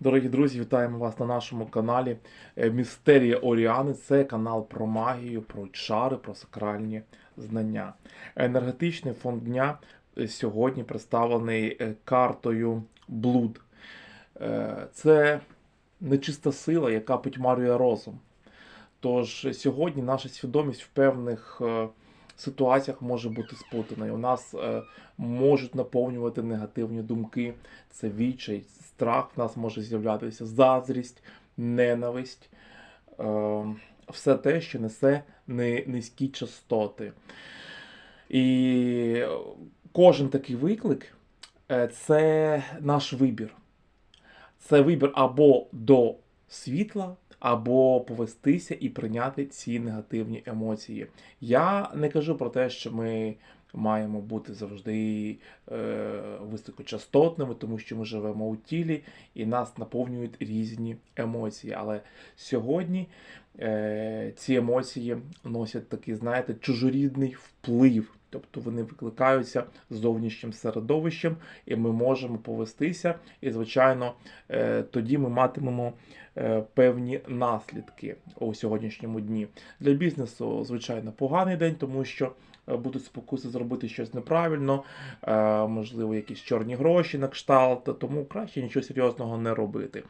Дорогі друзі, вітаємо вас на нашому каналі е, Містерія Оріани. Це канал про магію, про чари, про сакральні знання. Енергетичний фонд дня е, сьогодні представлений е, картою Блуд. Це нечиста сила, яка потьмарює розум. Тож сьогодні наша свідомість в певних ситуаціях може бути спутаною. У нас е, можуть наповнювати негативні думки, це відчай, страх в нас може з'являтися, заздрість, ненависть, е, все те, що несе низькі частоти. І кожен такий виклик е, це наш вибір. Це вибір або до світла, або повестися і прийняти ці негативні емоції. Я не кажу про те, що ми маємо бути завжди е, високочастотними, тому що ми живемо у тілі і нас наповнюють різні емоції. Але сьогодні е, ці емоції носять такий, знаєте, чужорідний вплив. Тобто вони викликаються зовнішнім середовищем, і ми можемо повестися. І, звичайно, е, тоді ми матимемо е, певні наслідки у сьогоднішньому дні. Для бізнесу, звичайно, поганий день, тому що е, будуть спокуси зробити щось неправильно, можливо, якісь чорні гроші на кшталт, тому краще нічого серйозного не робити.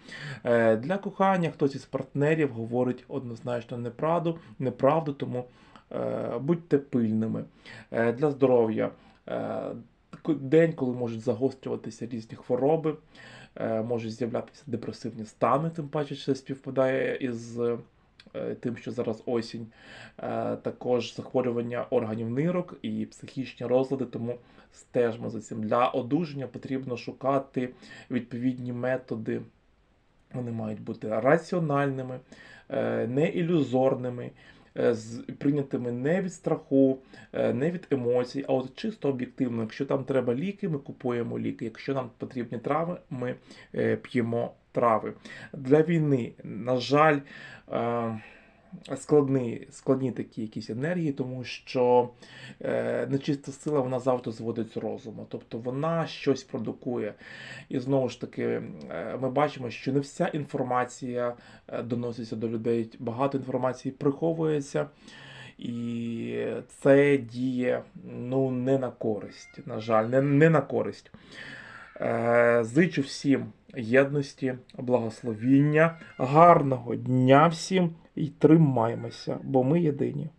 Для кохання хтось із партнерів говорить однозначно неправду, неправду, тому будьте пильними. Е, Для здоров'я е, день, коли можуть загострюватися різні хвороби, е, можуть з'являтися депресивні стани, тим паче це співпадає із е, тим, що зараз осінь, Е, також захворювання органів нирок і психічні розлади, тому стежмо за цим. Для одужання потрібно шукати відповідні методи. Вони мають бути раціональними, е, не ілюзорними, е, з- прийнятими не від страху, е, не від емоцій, а от чисто об'єктивно. Якщо там треба ліки, ми купуємо ліки. Якщо нам потрібні трави, ми е, п'ємо трави. Для війни, на жаль, е, складні, складні такі якісь енергії, тому що е, нечиста сила вона завжди зводить з розуму. Тобто вона щось продукує. І знову ж таки, е, ми бачимо, що не вся інформація е, доноситься до людей. Багато інформації приховується. І це діє ну, не на користь, на жаль, не, не на користь. Е, Зичу всім єдності, благословіння, гарного дня всім і тримаємося, бо ми єдині.